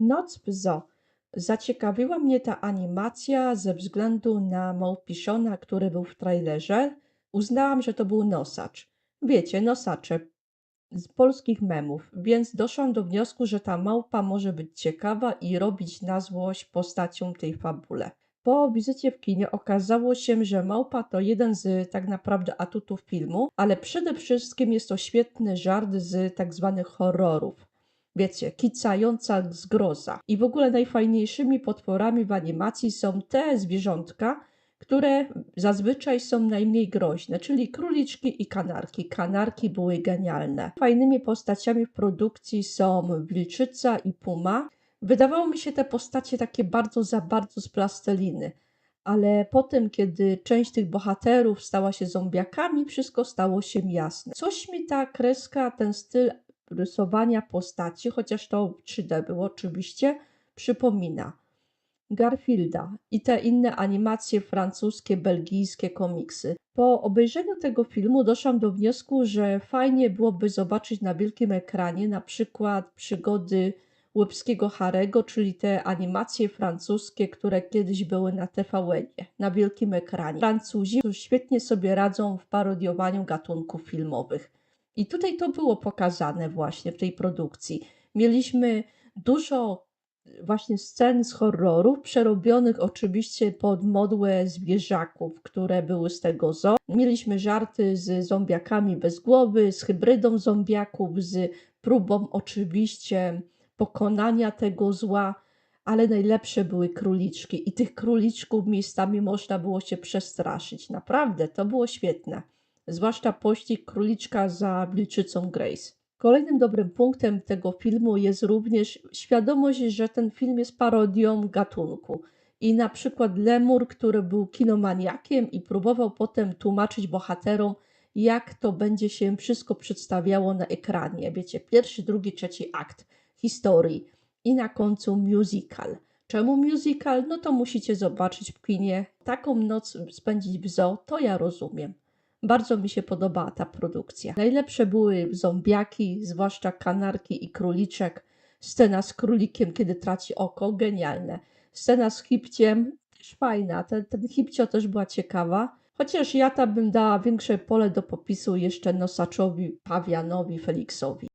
Noc w zoo. Zaciekawiła mnie ta animacja ze względu na Małpiszona, który był w trailerze. Uznałam, że to był nosacz. Wiecie, nosacze z polskich memów, więc doszłam do wniosku, że ta małpa może być ciekawa i robić na złość postaciom tej fabule. Po wizycie w kinie okazało się, że małpa to jeden z tak naprawdę atutów filmu, ale przede wszystkim jest to świetny żart z tak zwanych horrorów wiecie, kicająca zgroza. I w ogóle najfajniejszymi potworami w animacji są te zwierzątka, które zazwyczaj są najmniej groźne, czyli króliczki i kanarki. Kanarki były genialne. Fajnymi postaciami w produkcji są wilczyca i puma. Wydawało mi się te postacie takie bardzo za bardzo z plasteliny. Ale potem, kiedy część tych bohaterów stała się zombiakami, wszystko stało się jasne. Coś mi ta kreska, ten styl rysowania postaci, chociaż to w 3D było oczywiście, przypomina Garfielda i te inne animacje francuskie, belgijskie komiksy. Po obejrzeniu tego filmu doszłam do wniosku, że fajnie byłoby zobaczyć na wielkim ekranie na przykład przygody Łebskiego Harego, czyli te animacje francuskie, które kiedyś były na TVN-ie, na wielkim ekranie. Francuzi świetnie sobie radzą w parodiowaniu gatunków filmowych. I tutaj to było pokazane właśnie w tej produkcji. Mieliśmy dużo właśnie scen z horrorów, przerobionych oczywiście pod modłę zwierzaków, które były z tego zoo. Mieliśmy żarty z zombiakami bez głowy, z hybrydą zombiaków, z próbą oczywiście pokonania tego zła, ale najlepsze były króliczki i tych króliczków miejscami można było się przestraszyć. Naprawdę, to było świetne zwłaszcza pościg króliczka za wilczycą Grace. Kolejnym dobrym punktem tego filmu jest również świadomość, że ten film jest parodią gatunku. I na przykład Lemur, który był kinomaniakiem i próbował potem tłumaczyć bohaterom, jak to będzie się wszystko przedstawiało na ekranie. Wiecie, pierwszy, drugi, trzeci akt historii i na końcu musical. Czemu musical? No to musicie zobaczyć w kinie. Taką noc spędzić w zoo, to ja rozumiem. Bardzo mi się podobała ta produkcja. Najlepsze były zombiaki, zwłaszcza kanarki i króliczek. Scena z królikiem, kiedy traci oko, genialne. Scena z hipciem, też fajna. Ten, ten hipcio też była ciekawa. Chociaż ja tam bym dała większe pole do popisu jeszcze nosaczowi, pawianowi, Feliksowi.